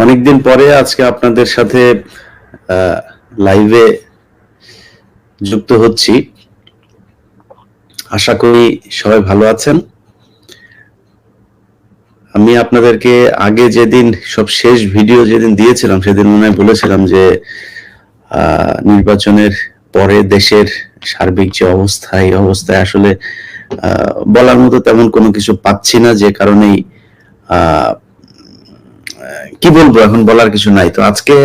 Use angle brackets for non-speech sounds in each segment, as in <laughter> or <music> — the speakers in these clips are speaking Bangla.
অনেকদিন পরে আজকে আপনাদের সাথে লাইভে যুক্ত হচ্ছি। আশা করি সবাই ভালো আছেন। আমি আপনাদেরকে আগে যেদিন সব শেষ ভিডিও যেদিন দিয়েছিলাম সেদিন মনে হয় বলেছিলাম যে নির্বাচনের পরে দেশের সার্বিক যে অবস্থা এই অবস্থায় আসলে বলার মতো তেমন কোনো কিছু পাচ্ছি না যে কারণেই আহ, কি বলব, এখন বলার কিছু নাই। তো আজকে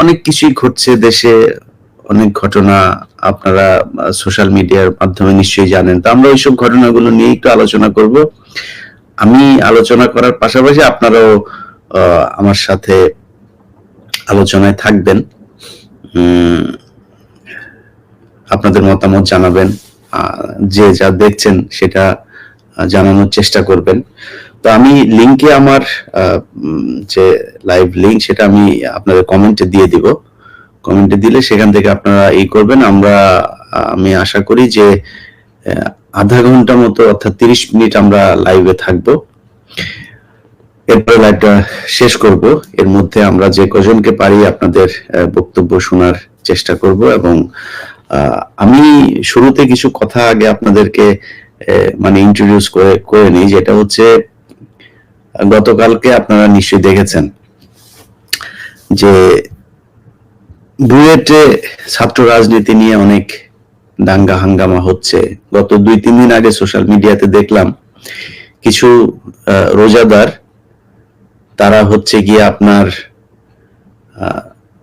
অনেক কিছুই ঘটছে দেশে, অনেক ঘটনা আপনারা সোশ্যাল মিডিয়ার মাধ্যমে নিশ্চয়ই জানেন। তো আমরা ওইসব ঘটনাগুলো নিয়ে একটু আলোচনা করব। আমি আলোচনা করার পাশাপাশি আপনারাও আমার সাথে আলোচনায় থাকবেন। আপনাদের মতামত জানাবেন যে যা দেখছেন সেটা জানানোর চেষ্টা করবেন। তো আমি লিংকে আমার যে লাইভ লিংক সেটা আমি আপনাদের কমেন্টে দিয়ে দিব। কমেন্টে দিলে সেখান থেকে আপনারা এই করবেন। আমরা, আমি আশা করি যে আধা ঘণ্টা মতো অর্থাৎ তিরিশ মিনিট আমরা লাইভে থাকব। এরপরে লাইভটা শেষ করব। এর মধ্যে আমরা যে কজনকে পারি আপনাদের বক্তব্য শোনার চেষ্টা করব এবং আমি শুরুতে কিছু কথা আগে আপনাদেরকে মানে ইন্ট্রোডিউস করে করে নিই। যেটা হচ্ছে গতকালকে আপনারা নিশ্চয়ই দেখেছেন যে বুয়েটে ছাত্র রাজনীতি নিয়ে অনেক দাঙ্গা হাঙ্গামা হচ্ছে। গত দুই, তিন দিন আগে সোশ্যাল মিডিয়াতে দেখলাম কিছু রোজাদার, তারা হচ্ছে গিয়ে আপনার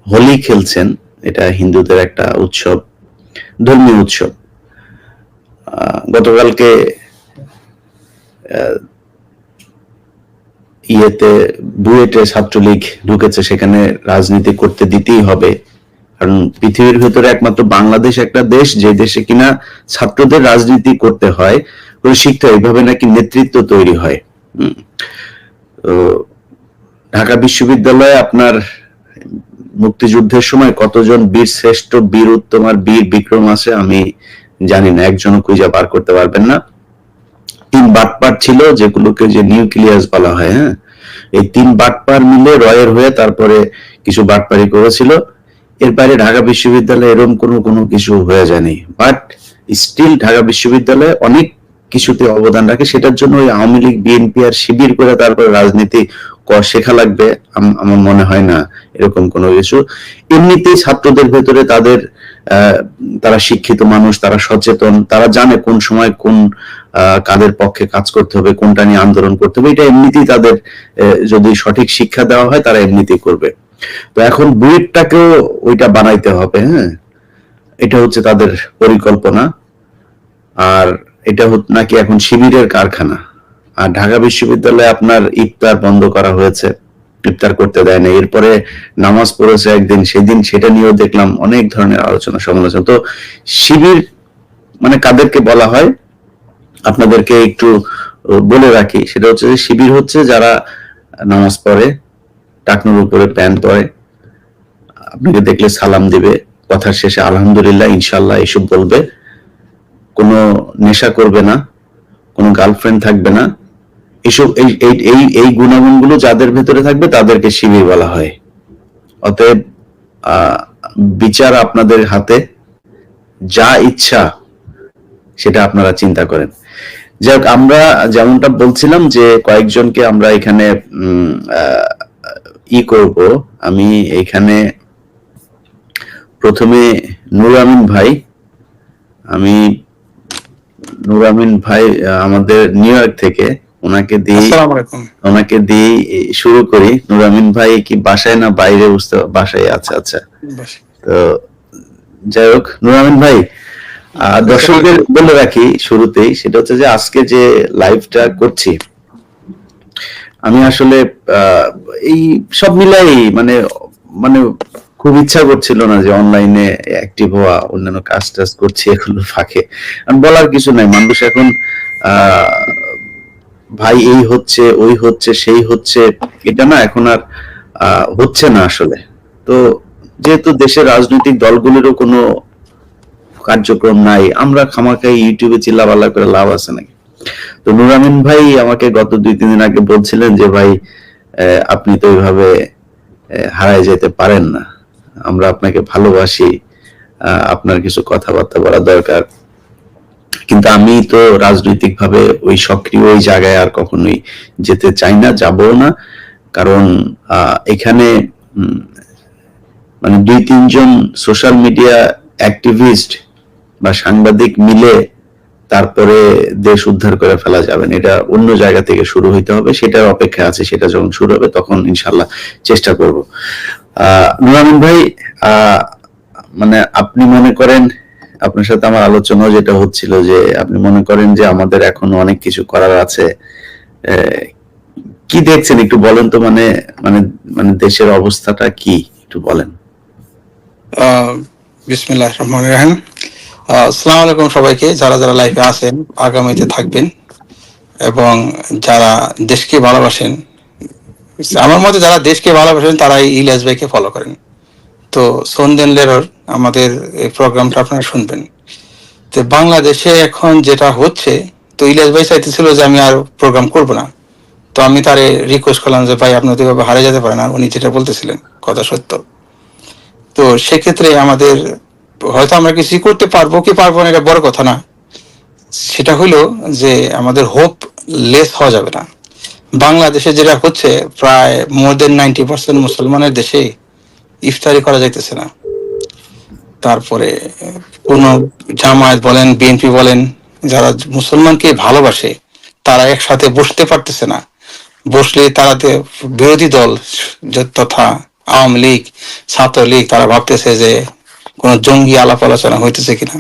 হোলি খেলছেন। এটা হিন্দুদের একটা উৎসব, ধর্মীয় উৎসব। গতকালকে ইয়েতে, বুয়েটে ছাত্রলীগ ঢুকেছে, সেখানে রাজনীতি করতে দিতেই হবে। কারণ পৃথিবীর ভেতরে একমাত্র বাংলাদেশ একটা দেশ, যে দেশে কিনা ছাত্রদের রাজনীতি করতে হয় করে শিখতে হয় এইভাবে নাকি নেতৃত্ব তৈরি হয়। ঢাকা বিশ্ববিদ্যালয়ে আপনার মুক্তিযুদ্ধের সময় কতজন বীর শ্রেষ্ঠ বীর উত্তম আর বীর বিক্রম আছে আমি জানি না, একজনও খুঁজে বার করতে পারবেন না। তিন বাটপার ছিল, যেগুলোকে যে নিউক্লিয়াস বলা হয় হ্যাঁ? এই তিন বাটপার মিলে রয়ের হয়ে তারপরে কিছু বাটপারি করেছিল। এর বাইরে ঢাকা বিশ্ববিদ্যালয়ে এরকম কোনো কোনো কিছু হয়ে যায়নি। বাট স্টিল ঢাকা বিশ্ববিদ্যালয়ে অনেক কিছুতে অবদান রাখে। সেটার জন্য ওই আওয়ামী লীগ বিএনপি আর শিবির করে তারপরে রাজনীতি শেখা লাগবে, আম- আমার মনে হয় না এরকম কোনো কিছু। এমনিতেই ছাত্রদের ভেতরে তাদের তারা শিক্ষিত মানুষ, তারা সচেতন, তারা জানে কোন সময় কোন কাদের পক্ষে কাজ করতে হবে, কোনটা নিয়ে আন্দোলন করতে হবে। এটা এমনিতেই তাদের যদি সঠিক শিক্ষা দেওয়া হয়, তারা এমনিতেই করবে। তো এখন বুয়েটটাকেও ওইটা বানাইতে হবে হ্যাঁ? এটা হচ্ছে তাদের পরিকল্পনা। আর এটা নাকি এখন শিবিরের কারখানা। আর ঢাকা বিশ্ববিদ্যালয়ে আপনার ইফতার বন্ধ করা হয়েছে। ইফতার করতে দেয় না। এরপরে নামাজ পড়েছে একদিন, সেদিন সেটা নিয়েও দেখলাম অনেক ধরনের আলোচনা, সমালোচনা। তো শিবির মানে কাদেরকে বলা হয়, আপনাদেরকে একটু বলে রাখি, সেটা হচ্ছে যে শিবির হচ্ছে যারা নামাজ পড়ে, টাকনুর উপরে প্যান্ট পরে, আপনাকে দেখলে সালাম দিবে, কথার শেষে আলহামদুলিল্লাহ ইনশাল্লাহ এসব বলবে। কোনো নেশা করবে না, কোনো গার্লফ্রেন্ড থাকবে না এসব এই এই এই গুণাগুণগুলো যাদের ভেতরে থাকবে তাদেরকে শিবির বলা হয়। অতএব বিচার আপনাদের হাতে, যা ইচ্ছা, সেটা আপনারা চিন্তা করেন। যাই হোক আমরা যেমনটা বলছিলাম যে কয়েকজনকে আমরা এখানে ই করব। আমি এখানে প্রথমে নুর আমিন ভাই। আমি নুর আমিন ভাই আমাদের নিউ ইয়র্ক থেকে। ওনাকে দিয়ে ওনাকে দিয়ে শুরু করি। নুর আমিন ভাই কি বাসায় না বাইরে বুঝতে বাসায় আছে আচ্ছা। তো যাই হোক নুর আমিন ভাই দর্শকদের বলে রাখি শুরুতেই সেটা হচ্ছে যে আজকে যে লাইভটা করছি আমি আসলে আহ, এই সব মিলাই মানে মানে খুব ইচ্ছা করছিল না যে অনলাইনে অ্যাক্টিভ হওয়া অন্যান্য কাজ টাজ করছি এগুলো ফাঁকে। বলার কিছু নাই মানুষ এখন আহ, ভাই এই হচ্ছে ওই হচ্ছে সেই হচ্ছে এটা না এখন আর হচ্ছে না আসলে। তো যেহেতু দেশের রাজনৈতিক দলগুলিরও কোনো কার্যক্রম নাই আমরা খামাখাই ইউটিউবে চিল্লাপাল্লা করে লাভ আছে নাকি? তো নুরামিন ভাই আমাকে গত দুই তিন দিন আগে বলছিলেন যে ভাই আপনি তো ওইভাবে আহ, হারায় যেতে পারেন না। আমরা আপনাকে ভালোবাসি আপনার কিছু কথাবার্তা বলা দরকার। কিন্তু আমি তো রাজনৈতিকভাবে ওই সক্রিয় ওই জায়গায় আর কখনোই যেতে চাই না, যাবও না। কারণ এখানে মানে দুই, তিনজন সোশ্যাল মিডিয়া অ্যাক্টিভিস্ট বা সাংবাদিক মিলে তারপরে দেশ উদ্ধার করে ফেলা যাবে এটা অন্য জায়গা থেকে শুরু হইতে হবে, সেটার অপেক্ষা আছে, সেটা যখন শুরু হবে তখন ইনশাল্লাহ চেষ্টা করব। আহ নুরানুন ভাই মানে আপনি মনে করেন আপনার সাথে আমার আলোচনা যেটা হচ্ছিল যে আপনি মনে করেন যে আমাদের এখনও অনেক কিছু করার আছে কি দেখছেন একটু বলেন তো মানে মানে মানে দেশের অবস্থাটা কি, একটু বলেন। আসসালামু আলাইকুম সবাইকে, যারা যারা লাইফে আছেন, আগামীতে থাকবেন এবং যারা দেশকে ভালোবাসেন, আমার মতে যারা দেশকে ভালোবাসেন তারা ইলিয়াস ভাইকে ফলো করেন। তো সন্দেন লেরর আমাদের এই প্রোগ্রামটা আপনারা শুনবেন। তো বাংলাদেশে এখন যেটা হচ্ছে, তো ইলিয়াস ভাই চাইতেছিল যে আমি আর প্রোগ্রাম করব না। তো আমি তারে রিকোয়েস্ট করলাম যে, ভাই, আপনি তো এভাবে হারিয়ে যেতে পারেন না। উনি যেটা বলতেছিলেন, কথা সত্য। তো সেক্ষেত্রে আমাদের, হয়তো আমরা কিছু করতে পারব কি পারব না, এটা বড় কথা না। সেটা হলো যে আমাদের হোপ লেস হওয়া যাবে না। বাংলাদেশে যেটা হচ্ছে, প্রায় মোর দেন নাইনটি পার্সেন্ট মুসলমানের দেশে ইফতারি করা যাইতেছে না। তারপরে কোন জামায়াত বলেন, বিএনপি বলেন, যারা মুসলমানকে ভালোবাসে, তারা একসাথে বসতে পারতেছে না। বসলে তারা বিরোধী দল তথা আওয়ামী লীগ, ছাত্রলীগ, তারা ভাবতেছে যে কোন জঙ্গি আলাপ আলোচনা হইতেছে কিনা।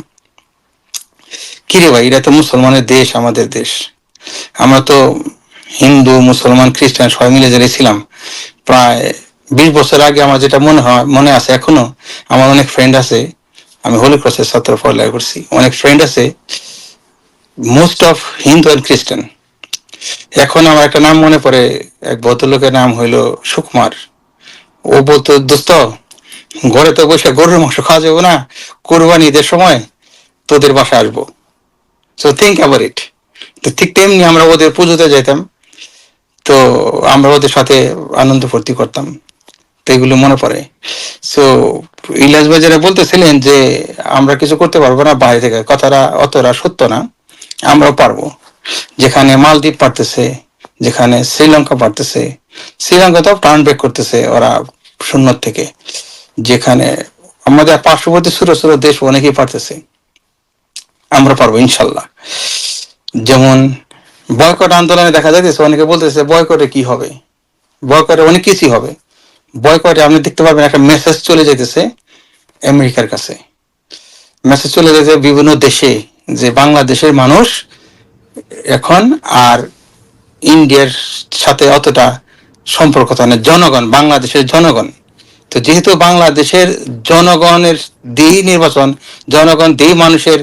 কিরে ভাই, এটা তো মুসলমানের দেশ, আমাদের দেশ। আমরা তো হিন্দু, মুসলমান, খ্রিস্টান সবাই মিলে যারা ছিলাম, প্রায় বিশ বছর আগে আমার যেটা মনে হয়, মনে আছে এখনও, আমার অনেক ফ্রেন্ড আছে, আমি হোলি ক্রসের ছাত্র পড়ালেখা করছি। অনেক ফ্রেন্ড আছে মোস্ট অফ হিন্দু অ্যান্ড খ্রিস্টান এখন আমার একটা নাম মনে পড়ে, এক ভদ্রলোকের নাম হইল সুকুমার। ও বলতো, দোস্ত, ঘরে তো বসে গরুর মাংস খাওয়া যাব না, কোরবানি ঈদের সময় তোদের বাসায় আসব। সো থিঙ্ক অ্যাবাউট ইট তো ঠিক তেমনি আমরা ওদের পুজোতে যেতাম তো আমরা ওদের সাথে আনন্দ ফুর্তি করতাম। তো এগুলো মনে পড়ে। সো ইলাস যারা বলতেছিলেন যে, আমরা কিছু করতে পারব না বাইরে থেকে। কথাটা অতটা সত্য না, আমরাও পারব। যেখানে মালদ্বীপ পারতেছে, যেখানে শ্রীলঙ্কা পারতেছে, শ্রীলঙ্কা তো টার্ন ব্যাক করতেছে ওরা শূন্য থেকে। যেখানে আমাদের পার্শ্ববর্তী ছোট ছোট দেশ অনেকেই পারতেছে। আমরা পারব, ইনশাল্লাহ। যেমন বয়কট আন্দোলনে দেখা যাইতেছে, অনেকে বলতেছে বয়কটে কি হবে? বয়কটে অনেক কিছুই হবে। বয়কটে আপনি দেখতে পাবেন একটা মেসেজ চলে যাইতেছে আমেরিকার কাছে। মেসেজ চলে যাচ্ছে বিভিন্ন দেশে যে বাংলাদেশের মানুষ এখন আর ইন্ডিয়ার সাথে অতটা সম্পর্ক থাকে জনগণ, বাংলাদেশের জনগণ। তো যেহেতু বাংলাদেশের জনগণের দিই নির্বাচন, জনগণ দিই মানুষের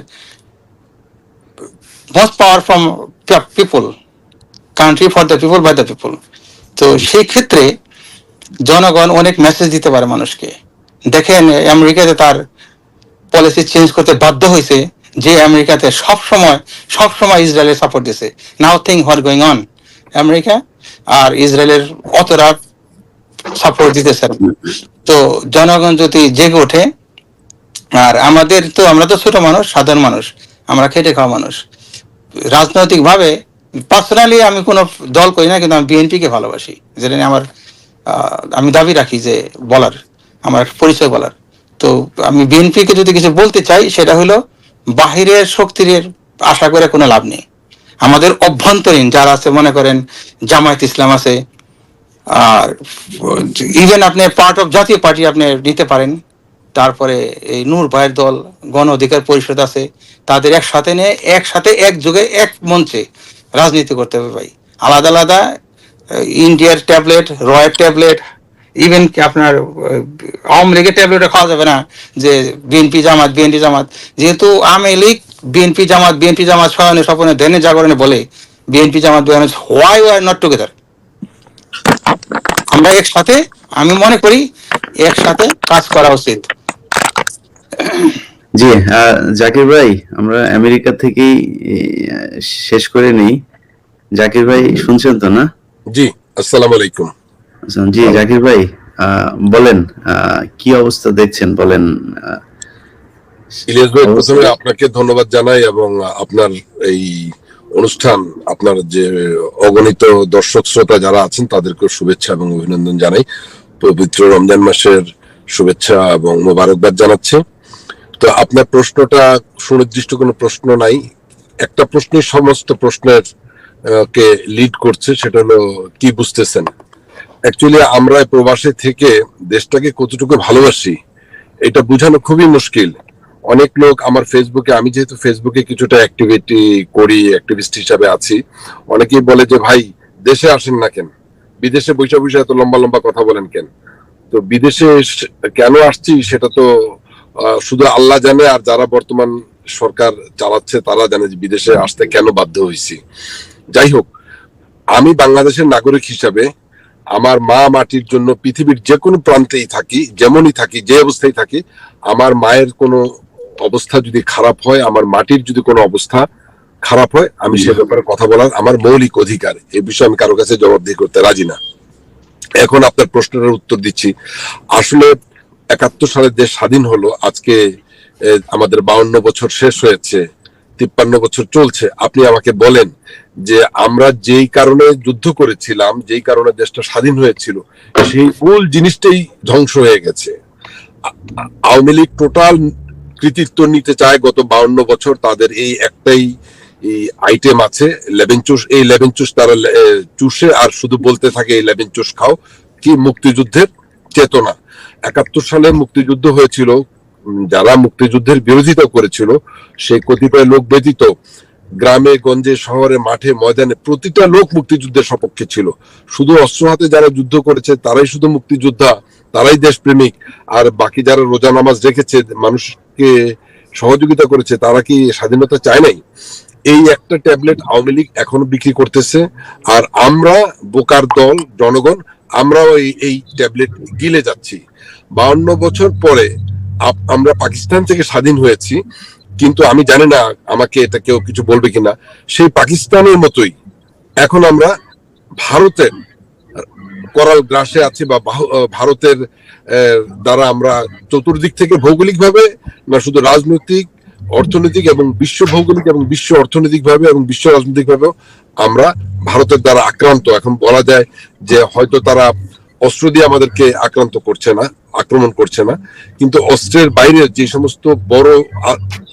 most power from people country for the people by the people তো সেই ক্ষেত্রে জনগণ অনেক মেসেজ দিতে পারে মানুষকে। দেখেন, আমেরিকাতে তার পলিসি চেঞ্জ করতে বাধ্য হয়েছে যে আমেরিকাতে সব সময় সব সময় ইসরায়েলের সাপোর্ট দিছে now thing what going on America আর ইসরায়েলের অতটা সাপোর্ট দিতেছে তো জনগণ যদি জেগে ওঠে, আর আমাদের তো, আমরা তো ছোট মানুষ, সাধারণ মানুষ, আমরা খেটে খাওয়া মানুষ। রাজনৈতিক ভাবে পার্সোনালি আমি কোনো দল করি না, কিন্তু আমি বিএনপি কে ভালোবাসি। যেটা আমার আমি দাবি রাখি যে বলার, আমার পরিচয় বলার। তো আমি বিএনপি কে যদি কিছু বলতে চাই, সেটা হলো বাহিরের শক্তির আশা করে কোনো লাভ নেই। আমাদের অভ্যন্তরীণ যারা আছে, মনে করেন জামায়াত ইসলাম আছে, আর ইভেন আপনি পার্ট অফ জাতীয় পার্টি আপনি নিতে পারেন, তারপরে এই নূর ভাইয়ের দল, গণ অধিকার পরিষদ আছে, তাদের একসাথে নিয়ে, একসাথে এক যুগে এক মঞ্চে রাজনীতি করতে হবে ভাই। আলাদা আলাদা ইন্ডিয়ার ট্যাবলেট রয়ের ট্যাবলেট ইভেন আপনার আওয়ামী লীগের ট্যাবলেটও খাওয়া যাবে না, যে বিএনপি জামাত বিএনপি জামাত। যেহেতু আওয়ামী লীগ বিএনপি জামাত বিএনপি জামাত স্বয়নে স্বপনে ধ্যানে জাগরণে বলে BNP Jamaat why were not together আমরা একসাথে, আমি মনে করি, একসাথে কাজ করা উচিত। জি জাকির ভাই, আমরা আমেরিকা থেকেই শেষ করে নেই। জাকির ভাই, শুনছেন তো না? জি আসসালামু আলাইকুম। জি জাকির ভাই বলেন কি অবস্থা দেখছেন বলেন ইলিয়াস ভাই প্রথমে আপনাকে ধন্যবাদ জানাই এবং আপনার এই অনুষ্ঠান আপনার যে অগণিত দর্শক শ্রোতা যারা আছেন তাদেরকে শুভেচ্ছা এবং অভিনন্দন জানাই। পবিত্র রমজান মাসের শুভেচ্ছা এবং মোবারকবাদ জানাচ্ছি। তো আপনার প্রশ্নটা সুনির্দিষ্ট কোনো প্রশ্ন নাই। একটা প্রশ্নই সমস্ত প্রশ্নের কে লিড করছে সেটা হলো কি বুঝতেছেন? অ্যাকচুয়ালি আমরা প্রবাসে থেকে দেশটাকে কতটুকু ভালোবাসি, এটা বোঝানো খুবই মুশকিল। অনেক লোক আমার ফেসবুকে আমি যেহেতু ফেসবুকে কিছুটা অ্যাক্টিভিটি করি অ্যাক্টিভিস্ট হিসাবে আছি, অনেকেই বলে যে, ভাই, দেশে আসেন না কেন? বিদেশে বৈশা বৈশা এত লম্বা লম্বা কথা বলেন কেন? তো বিদেশে কেন আসছি সেটা তো শুধু আল্লাহ জানে, আর যারা বর্তমান সরকার চালাচ্ছে, তারা জানে যে বিদেশে আসতে কেন বাধ্য হয়েছি। যাই হোক আমি বাংলাদেশের নাগরিক হিসাবে আমার মা মাটির জন্য পৃথিবীর যে কোনো প্রান্তেই থাকি যেমনই থাকি যে অবস্থায় থাকি আমার মায়ের কোনো অবস্থা যদি খারাপ হয় আমার মাটির যদি কোনো অবস্থা খারাপ হয় আমি সে ব্যাপারে কথা বলার আমার মৌলিক অধিকার। এই বিষয়ে আমি কারও কাছে জবাবদিহি করতে রাজি না। এখন আপনার প্রশ্নের উত্তর দিচ্ছি। আসলে একাত্তর সালে দেশ স্বাধীন হলো আজকে আমাদের বাউন্ন বছর শেষ হয়েছে তিপ্পান্ন বছর চলছে। আপনি আমাকে বলেন যে আমরা যেই কারণে যুদ্ধ করেছিলাম, যেই কারণে দেশটা স্বাধীন হয়েছিল, সেই মূল জিনিসটাই ধ্বংস হয়ে গেছে। আওয়ামী লীগ টোটাল কৃতিত্ব নিতে চায় গত বাউন্ন বছর, তাদের এই একটাই আইটেম আছে লেবেন চুষ এই লেবেন চুষ তারা চুষে আর শুধু বলতে থাকে এই লেবেন চুষ খাও, কি মুক্তিযুদ্ধের চেতনা। একাত্তর সালে মুক্তিযুদ্ধ হয়েছিল যারা মুক্তিযুদ্ধের বিরোধিতা করেছিল সেই কতিপয় লোক ব্যতীত গ্রামে, গঞ্জে, শহরে, মাঠে, ময়দানে প্রতিটা লোক মুক্তিযুদ্ধের সপক্ষে ছিল। শুধু অস্ত্র হাতে যারা যুদ্ধ করেছে, তারাই শুধু মুক্তিযোদ্ধা, তারাই দেশপ্রেমিক। আর বাকি যারা রোজা নামাজ রেখেছে, মানুষকে সহযোগিতা করেছে, তারা কি স্বাধীনতা চায় নাই? এই একটা ট্যাবলেট আওয়ামী লীগ এখনও বিক্রি করতেছে। আর আমরা, বোকার দল, জনগণ, আমরাও এই এই ট্যাবলেট গিলে যাচ্ছি। বাউন্ন বছর পরে আমরা পাকিস্তান থেকে স্বাধীন হয়েছি। কিন্তু আমি জানি না আমাকে এটা কেউ কিছু বলবে কিনা। সেই পাকিস্তানের মতোই এখন আমরা ভারতের করাল গ্রাসে আছি বা ভারতের দ্বারা আমরা চতুর্দিক থেকে ভৌগোলিকভাবে না শুধু রাজনৈতিক, অর্থনৈতিক এবং বিশ্ব ভৌগোলিক এবং বিশ্ব অর্থনৈতিক ভাবে এবং বিশ্ব রাজনৈতিক ভাবেও আমরা ভারতের দ্বারা আক্রান্ত। এখন বলা যায় যে হয়তো তারা অস্ত্র দিয়ে আমাদেরকে আক্রান্ত করছে না, আক্রমণ করছে না। কিন্তু অস্ত্রের বাইরে যে সমস্ত বড়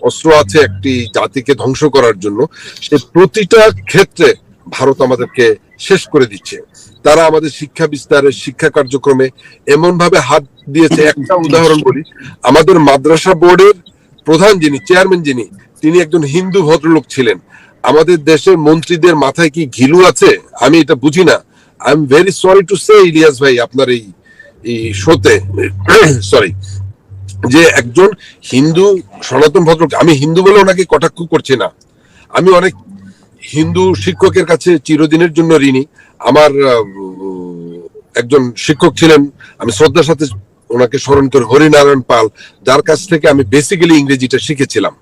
অস্ত্র আছে একটি জাতিকে ধ্বংস করার জন্য, সে প্রতিটা ক্ষেত্রে ভারত আমাদেরকে শেষ করে দিচ্ছে। তারা আমাদের শিক্ষা বিস্তারের শিক্ষা কার্যক্রমে এমন ভাবে হাত দিয়েছে। একটা উদাহরণ বলি, আমাদের মাদ্রাসা বোর্ডের প্রধান যিনি, চেয়ারম্যান যিনি, তিনি একজন হিন্দু ভদ্রলোক ছিলেন। আমাদের দেশের মন্ত্রীদের মাথায় কি ঘিলু আছে? আমি এটা বুঝি না। I am very sorry to say Ilias ভাই, আপনার এই শোতে <clears throat> সরি যে একজন হিন্দু সনাতন ভদ্রলোক আমি হিন্দু বলে ওনাকে কটাক্ষ করছি না। আমি অনেক হিন্দু শিক্ষকের কাছে চিরদিনের জন্য ঋণী। আমার একজন শিক্ষক ছিলেন, আমি শ্রদ্ধার সাথে ওনাকে স্মরণ করি হরিনারায়ণ পাল, যার কাছ থেকে আমি বেসিক্যালি ইংরেজিটা শিখেছিলাম।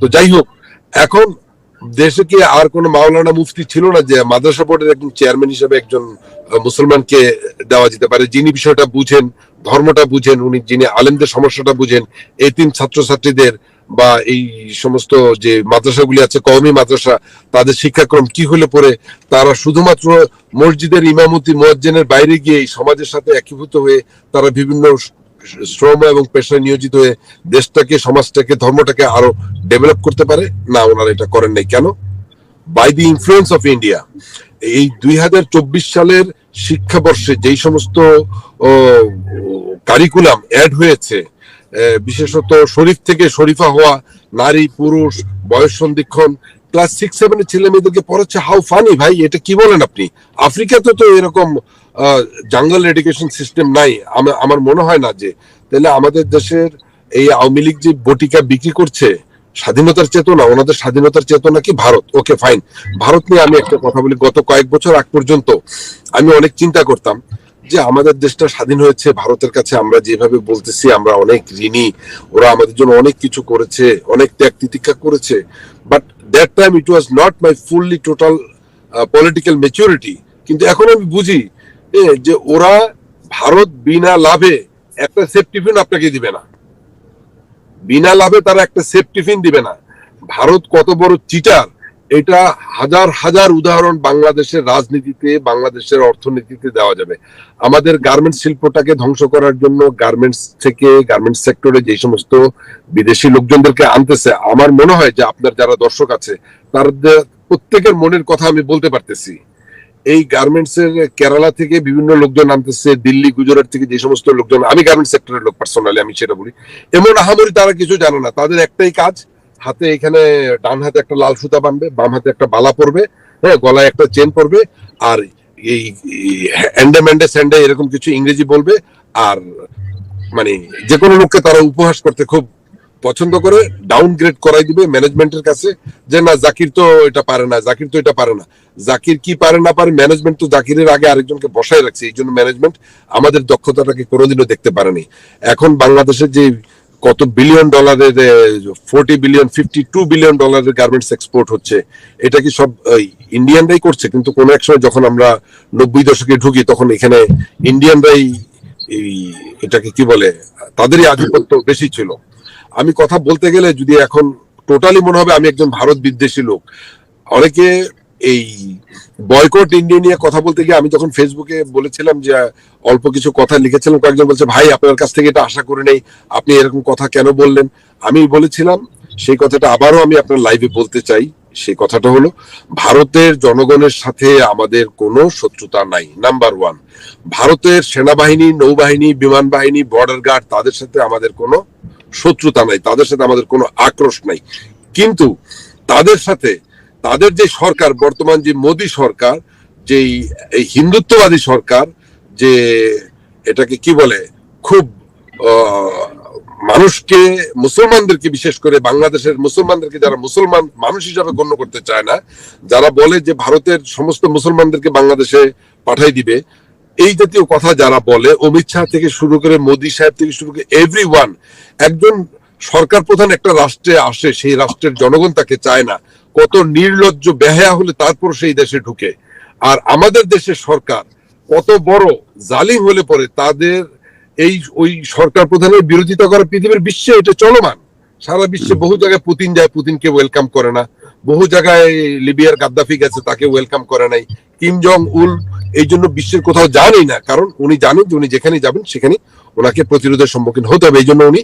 তো যাই হোক, এখন দেশে কি আর কোনো মাওলানা মুফতি ছিল না যে মাদ্রাসা বোর্ডের একজন চেয়ারম্যান হিসেবে একজন মুসলমানকে দেওয়া যেতে পারে? যিনি বিষয়টা বুঝেন, ধর্মটা বুঝেন, উনি যিনি আলেমদের সমস্যাটা বুঝেন এই তিন ছাত্রছাত্রীদের বা এই সমস্ত যে মাদ্রাসাগুলি আছে, কওমি মাদ্রাসা, তাদের শিক্ষাক্রম কি হলে পরে তারা শুধুমাত্র মসজিদের ইমামতি মুয়াজ্জিনের বাইরে গিয়ে সমাজের সাথে একীভূত হয়ে তারা বিভিন্ন শ্রম এবং পেশায় নিয়োজিত হয়ে দেশটাকে, সমাজটাকে, ধর্মটাকে আরও ডেভেলপ করতে পারে? না, ওনারা এটা করেন নাই। কেন? By the influence of India এই দুই হাজার চব্বিশ সালের শিক্ষাবর্ষে যেই সমস্ত কারিকুলাম অ্যাড হয়েছে বিশেষত শরীফ থেকে শরীফা হওয়া নারী, পুরুষ বয়স সন্ধিক্ষণ ক্লাস সিক্স সেভেনের ছেলে মেয়েদেরকে পড়াচ্ছে হাউ ফানি ভাই, এটা কি বলেন আপনি? আফ্রিকাতে তো এরকম জাঙ্গল এডুকেশন সিস্টেম নাই। আমার মনে হয় না যে, তাহলে আমাদের দেশের এই আওয়ামী লীগ যে বটিকা বিক্রি করছে, স্বাধীনতার চেতনা, ওনাদের স্বাধীনতার চেতনা কি ভারত? ওকে ফাইন ভারত নিয়ে আমি একটা কথা বলি, গত কয়েক বছর আগ পর্যন্ত আমি অনেক চিন্তা করতাম যে আমাদের দেশটা স্বাধীন হয়েছে, ভারতের কাছে আমরা যেভাবে বলতেছি, আমরা অনেক ঋণী, ওরা আমাদের জন্য অনেক কিছু করেছে, অনেক ত্যাগ তিতিক্ষা করেছে। But that time it was not my fully total political maturity কিন্তু এখন আমি বুঝি যে ওরা ভারত বিনা লাভে একটা সেফটি ফিন আপনাকে দিবে না। বিনা লাভে তারা একটা সেফটি ফিন দিবে না। ভারত কত বড় চিটার এটা হাজার হাজার উদাহরণ বাংলাদেশের রাজনীতিতে, বাংলাদেশের অর্থনীতিতে দেওয়া যাবে। আমাদের গার্মেন্টস শিল্পটাকে ধ্বংস করার জন্য গার্মেন্টস থেকে গার্মেন্টস সেক্টরে যে সমস্ত বিদেশি লোকজনদেরকে আনতেছে, আমার মনে হয় যে আপনার যারা দর্শক আছে, তাদের প্রত্যেকের মনের কথা আমি বলতে পারতেছি। এই গার্মেন্টস এর কেরালা থেকে বিভিন্ন লোকজন আনতেছে, দিল্লি, গুজরাট থেকে যে সমস্ত লোকজন, আমি গার্মেন্টস সেক্টরের লোক পার্সোনালি আমি সেটা বলি। এমন আহামরি তারা কিছু জানে না, তাদের একটাই কাজ হাতে এখানে ডান হাতে একটা লাল সুতা বানবে বাম হাতে একটা বালা পরবে হ্যাঁ গলায় একটা চেন পরবে, আর এই হ্যান্ডে ম্যান্ডে স্যান্ডে এরকম কিছু ইংরেজি বলবে, আর মানে যে কোনো লোককে তারা উপহাস করতে খুব পছন্দ করে ডাউনগ্রেড করাই দিবে ম্যানেজমেন্টের কাছে, যে না, জাকির তো এটা পারে না, জাকির তো এটা পারে না। জাকির কি পারে না পারে ম্যানেজমেন্ট তো জাকিরের আগে আরেকজনকে বসায় রাখছে, এই জন্য ম্যানেজমেন্ট আমাদের দক্ষতাটাকে কোনোদিনও দেখতে পারেনি। এখন বাংলাদেশের যে কত বিলিয়ন ডলারের forty billion fifty two billion ডলারের গার্মেন্টস এক্সপোর্ট হচ্ছে। এটা কি সব ইন্ডিয়ানরাই করছে? কিন্তু কোনো এক সময় যখন আমরা নব্বই দশকে ঢুকি, তখন এখানে ইন্ডিয়ানরাই এই, এটাকে কি বলে, তাদেরই আধিপত্য বেশি ছিল। আমি কথা বলতে গেলে যদি এখন টোটালি মনে হবে, আমি একজন ভারত বিদ্বেষী লোক। অনেকে এই বয়কট ইন্ডিয়া নিয়ে কথা বলতে গিয়ে আমি যখন ফেসবুকে বলেছিলাম যে, অল্প কিছু কথা লিখেছিলাম। কয়েকজন বলছে, ভাই, আপনার কাছ থেকে এটা আশা করে নেই। আপনি এরকম কথা কেন বললেন? আমি বলেছিলাম, সেই কথাটা আবারও আমি আপনার লাইভে বলতে চাই। সেই কথাটা হলো, ভারতের জনগণের সাথে আমাদের কোনো শত্রুতা নাই। নাম্বার ওয়ান ভারতের সেনাবাহিনী, নৌবাহিনী, বিমান বাহিনী বর্ডার গার্ড তাদের সাথে আমাদের কোনো শত্রুতা নাই। তাদের সাথে আমাদের কোনো আক্রোশ নাই। কিন্তু তাদের সাথে তাদের যে সরকার, বর্তমান যে মোদী সরকার যে হিন্দুত্ববাদী সরকার, যে এটাকে কি বলে, খুব মানুষকে, মুসলমানদেরকে বিশেষ করে বাংলাদেশের মুসলমানদেরকে যারা মুসলমান মানুষ হিসাবে গণ্য করতে চায় না, যারা বলে যে ভারতের সমস্ত মুসলমানদেরকে বাংলাদেশে পাঠাই দিবে, এই জাতীয় কথা যারা বলে, অমিত শাহ থেকে শুরু করে মোদী সাহেব থেকে শুরু করে এভরি ওয়ান একজন সরকার প্রধান একটা রাষ্ট্রে আসে, সেই রাষ্ট্রের জনগণ তাকে চায় না। কত নির্লজ্জ বেহায়া হলে তারপর সেই দেশে ঢুকে। আর আমাদের দেশের সরকার কত বড় জালিম হলে পরে তাদের এই ওই সরকার প্রধানের বিরোধিতা করা পৃথিবীর বিশ্বে এটা চলমান। সারা বিশ্বে বহু জায়গায় পুতিন যায় পুতিনকে ওয়েলকাম করে না। বহু জায়গায় লিবিয়ার গাদ্দাফি গেছে তাকে ওয়েলকাম করে নাই। কিম জং উল এই জন্য বিশ্বের কোথাও যানই না কারণ উনি জানেন যে উনি যেখানে যাবেন সেখানে ওনাকে প্রতিরোধের সম্মুখীন হতে হবে। এই জন্য উনি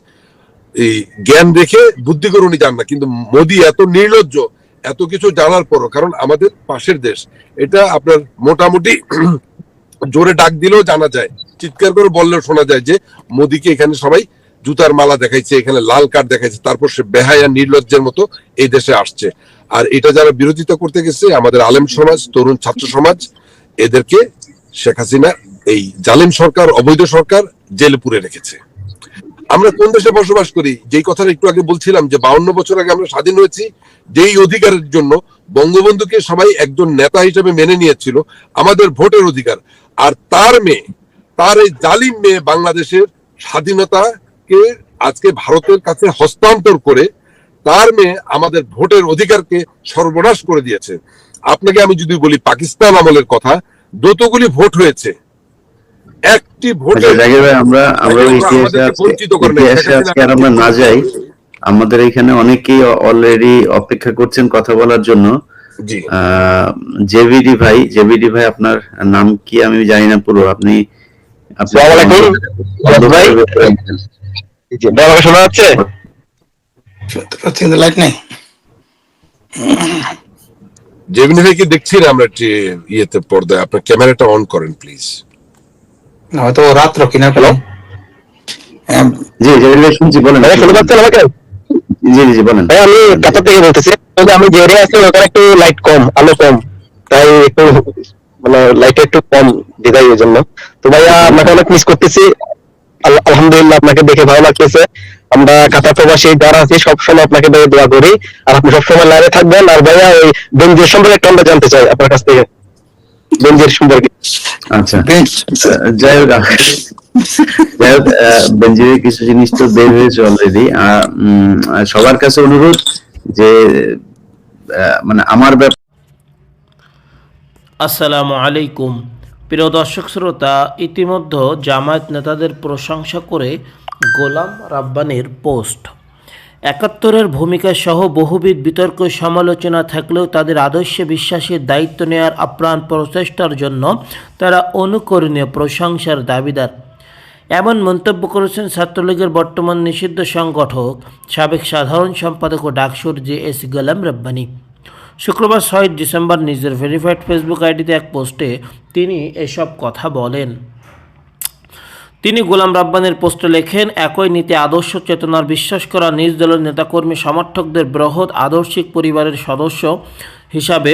এই জ্ঞান রেখে বুদ্ধি করে উনি যান না। কিন্তু মোদী এত নির্লজ্জ এত কিছু জানার পরও, কারণ আমাদের পাশের দেশ, এটা আপনার মোটামুটি <clears throat> জোরে ডাক দিলেও জানা যায়, চিৎকার করে বললেও শোনা যায় যে মোদীকে এখানে সবাই জুতার মালা দেখাইছে, এখানে লাল কার্ড দেখাইছে, তারপর সে বেহায়া নির্লজ্জের মতো এই দেশে আসছে। আর এটা যারা বিরোধিতা করতে গেছে, আমাদের আলেম সমাজ, তরুণ ছাত্র সমাজ, এদেরকে শেখ হাসিনা, এই জালিম সরকার, অবৈধ সরকার, জেলে পুরে রেখেছে। আমরা কোন দেশে বসবাস করি? যেই কথাটা একটু আগে বলছিলাম যে বাউন্ন বছর আগে আমরা স্বাধীন হয়েছি, যেই অধিকারের জন্য বঙ্গবন্ধুকে সবাই একজন নেতা হিসেবে মেনে নিয়েছিল, আমাদের ভোটের অধিকার। আর তার মেয়ে, তার এই জালিম মেয়ে বাংলাদেশের স্বাধীনতাকে আজকে ভারতের কাছে হস্তান্তর করে, তার মেয়ে আমাদের ভোটের অধিকারকে সর্বনাশ করে দিয়েছে। আপনাকে আমি যদি বলি পাকিস্তান আমলের কথা, যতগুলি ভোট হয়েছে একটি ভোটে আচ্ছা, আমরা আমরা ইতিহাসে আজকে- আমরা না যাই। আমাদের এখানে অনেকেই অলরেডি অপেক্ষা করছেন কথা বলার জন্য। জি। জেভিডি ভাই জেভিডি ভাই আপনার নাম কি আমি জানি না পুরো। আপনি ভাই। ভাই শোনা যাচ্ছে? লাইট নেই। দেখছি না আমরা ইয়েতে পর্দায়। আপনার ক্যামেরাটা অন করেন প্লিজ হয়তো রাত্র কিনা পেলাম হ্যাঁ জি জেভিডি শুনছি বলেন। ভাই শুনতে পাচ্ছেন আমাকে? জি জি জি বলেন। ভাই আমি কাতার থেকে বলতেছি তবে আমি যে এরিয়া আছি ওখানে একটু লাইট কম আলো কম। তাই একটু মানে লাইট একটু কম দিদাই ওই জন্য। তো ভাইয়া আপনাকে অনেক মিস করতেছি। আলহামদুলিল্লাহ আপনাকে দেখে ভালো লাগতেছে। আমরা কাতার প্রবাসী যারা আছি সবসময় আপনাকে দেখে দোয়া করি। আর আপনি সবসময় লাইনে থাকবেন। আর ভাইয়া ওই বেঞ্জের সম্পর্কে একটু আমরা জানতে চাই আপনার কাছ থেকে। বেঞ্জের সম্পর্কে। আচ্ছা। যাই হোক যাই হোক বেঞ্জিরের কিছু জিনিস তো বের হয়েছে অলরেডি সবার কাছে অনুরোধ যে আহ, মানে আমার ব্যাপার আসসালামু আলাইকুম। প্রিয় দর্শক শ্রোতা ইতিমধ্যে জামায়াত নেতাদের প্রশংসা করে গোলাম রাব্বানির পোস্ট। একাত্তরের ভূমিকা সহ বহুবিধ বিতর্ক সমালোচনা থাকলেও তাদের আদর্শে বিশ্বাসের দায়িত্ব নেওয়ার আপ্রাণ প্রচেষ্টার জন্য তারা অনুকরণীয় প্রশংসার দাবিদার। এমন মন্তব্য করেছেন ছাত্রলীগের বর্তমান নিষিদ্ধ সংগঠক, সাবেক সাধারণ সম্পাদক ও ডাকসুর জে এস গোলাম রব্বানি। শুক্রবার ছয় ডিসেম্বর নিজের ভেরিফাইড ফেসবুক আইডিতে এক পোস্টে তিনি এসব কথা বলেন। তিনি গোলাম রাব্বানের পোস্টে লেখেন, একই নীতি আদর্শ চেতনার বিশ্বাস করা নিজ দলের নেতাকর্মী সমর্থকদের বৃহৎ আদর্শিক পরিবারের সদস্য হিসাবে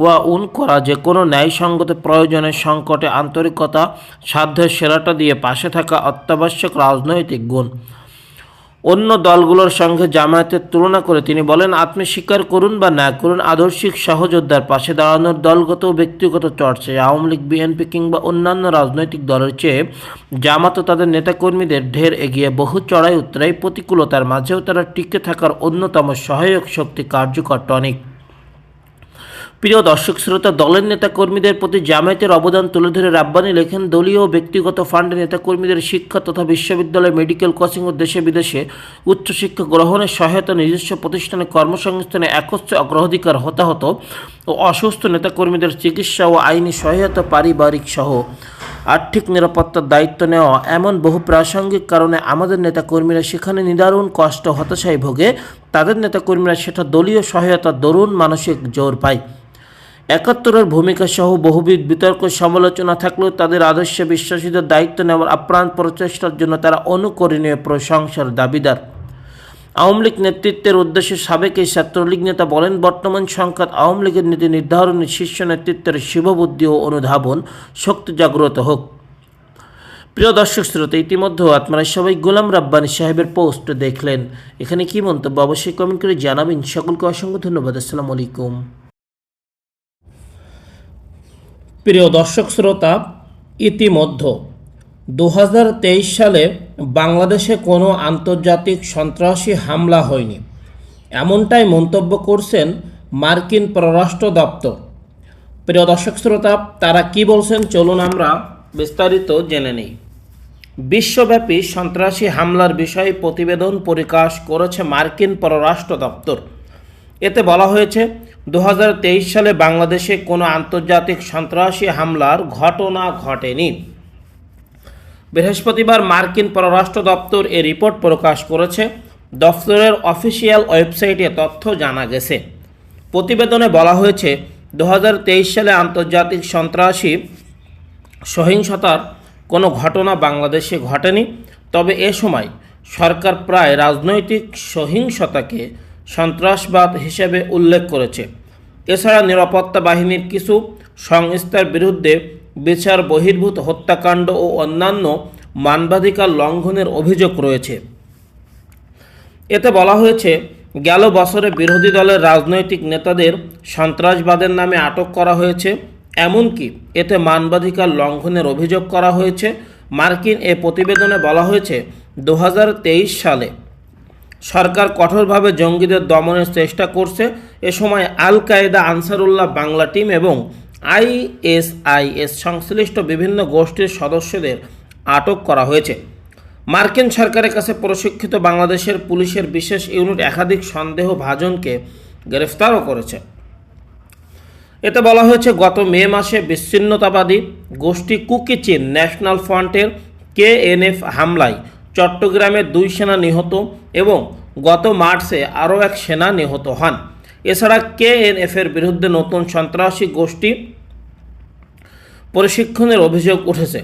ওয়া উন করা যে কোনো ন্যায়সঙ্গত প্রয়োজনের সংকটে আন্তরিকতা, সাধ্যের সেরাটা দিয়ে পাশে থাকা অত্যাবশ্যক রাজনৈতিক গুণ। অন্য দলগুলোর সঙ্গে জামায়াতের তুলনা করে তিনি বলেন, আপনি স্বীকার করুন বা না করুন, আদর্শিক সহযোদ্ধার পাশে দাঁড়ানোর দলগত ও ব্যক্তিগত চর্চায় আওয়ামী লীগ, বিএনপি কিংবা অন্যান্য রাজনৈতিক দলের চেয়ে জামাত ও তাদের নেতাকর্মীদের ঢের এগিয়ে বহু চড়াই উত্তরাই প্রতিকূলতার মাঝেও তারা টিকে থাকার অন্যতম সহায়ক শক্তি কার্যকর টনিক। প্রিয় দর্শক শ্রোতা, দলের নেতাকর্মীদের প্রতি জামায়াতের অবদান তুলে ধরে রাব্বানি লেখেন, দলীয় ব্যক্তিগত ফান্ডে নেতাকর্মীদের শিক্ষা তথা বিশ্ববিদ্যালয় মেডিকেল কোচিং ও দেশে বিদেশে উচ্চশিক্ষা গ্রহণের সহায়তা নিজস্ব প্রতিষ্ঠানে কর্মসংস্থানে একচ্ছ অগ্রাধিকার, হতাহত ও অসুস্থ নেতাকর্মীদের চিকিৎসা ও আইনি সহায়তা পারিবারিক সহ আর্থিক নিরাপত্তার দায়িত্ব নেওয়া এমন বহু প্রাসঙ্গিক কারণে আমাদের নেতাকর্মীরা সেখানে নিদারুণ কষ্ট, হতাশায় ভোগে। তাদের নেতাকর্মীরা সেটা দলীয় সহায়তা দরুণ মানসিক জোর পায়। একাত্তরের ভূমিকা সহ বহুবিধ বিতর্ক, সমালোচনা থাকলেও তাদের আদর্শে বিশ্বাসীদের দায়িত্ব নেওয়ার আপ্রাণ প্রচেষ্টার জন্য তারা অনুকরণীয় প্রশংসার দাবিদার। আওয়ামী লীগ নেতৃত্বের উদ্দেশ্যে সাবেক এই ছাত্রলীগ নেতা বলেন, বর্তমান সংখ্যাত আওয়ামী লীগের নীতি নির্ধারণে শীর্ষ নেতৃত্বের শিববুদ্ধি ও অনুধাবন শক্তি জাগ্রত হোক। প্রিয় দর্শক শ্রোতা ইতিমধ্যে আপনারা সবাই গোলাম রাব্বানি সাহেবের পোস্ট দেখলেন। এখানে কি মন্তব্য? অবশ্যই কমেন্ট করে জানাবেন। সকলকে অসংখ্য ধন্যবাদ। আসসালামু আলাইকুম। প্রিয় দর্শক শ্রোতা, ইতিমধ্যে দু সালে বাংলাদেশে কোনো আন্তর্জাতিক সন্ত্রাসী হামলা হয়নি। এমনটাই মন্তব্য করছেন মার্কিন পররাষ্ট্র দপ্তর। প্রিয় দর্শক শ্রোতা, তারা কি বলছেন চলুন আমরা বিস্তারিত জেনে নিই। বিশ্বব্যাপী সন্ত্রাসী হামলার বিষয়ে প্রতিবেদন প্রকাশ করেছে মার্কিন পররাষ্ট্র দপ্তর। এতে বলা হয়েছে দু হাজার তেইশ সালে বাংলাদেশে কোনো আন্তর্জাতিক সন্ত্রাসী হামলার ঘটনা ঘটেনি। বৃহস্পতিবার মার্কিন পররাষ্ট্র দপ্তর এ রিপোর্ট প্রকাশ করেছে। দপ্তরের অফিসিয়াল ওয়েবসাইটে তথ্য জানা গেছে। প্রতিবেদনে বলা হয়েছে দু হাজার তেইশ সালে আন্তর্জাতিক সন্ত্রাসী সহিংসতার কোনো ঘটনা বাংলাদেশে ঘটেনি। তবে এ সময় সরকার প্রায় রাজনৈতিক সহিংসতাকে সন্ত্রাসবাদ হিসেবে উল্লেখ করেছে। এছাড়া নিরাপত্তা বাহিনীর কিছু সংস্থার বিরুদ্ধে বিচার, বহির্ভূত হত্যাকাণ্ড ও অন্যান্য মানবাধিকার লঙ্ঘনের অভিযোগ রয়েছে। এতে বলা হয়েছে, গেল বছরে বিরোধী দলের রাজনৈতিক নেতাদের সন্ত্রাসবাদের নামে আটক করা হয়েছে। এমনকি এতে মানবাধিকার লঙ্ঘনের অভিযোগ করা হয়েছে। মার্কিন এ প্রতিবেদনে বলা হয়েছে দু হাজার তেইশ সালে সরকার কঠোরভাবে জঙ্গিদের দমনের চেষ্টা করছে। এ সময় Al Qaeda Ansarullah Bangla team এবং আইএসআইএস সংশ্লিষ্ট বিভিন্ন গোষ্ঠীর সদস্যদের আটক করা হয়েছে। মার্কিন সরকারের কাছে প্রশিক্ষিত বাংলাদেশের পুলিশের বিশেষ ইউনিট একাধিক সন্দেহভাজনকে গ্রেফতারও করেছে। এতে বলা হয়েছে, গত মে মাসে বিচ্ছিন্নতাবাদী গোষ্ঠী কুকিচিন ন্যাশনাল ফ্রন্টের কেএনএফ হামলায় চট্টগ্রামে দুই সেনা নিহত এবং গত মার্চে আরও এক সেনা নিহত হন। এছাড়া কেএনএফের বিরুদ্ধে নতুন সন্ত্রাসী গোষ্ঠী প্রশিক্ষণের অভিযোগ উঠেছে।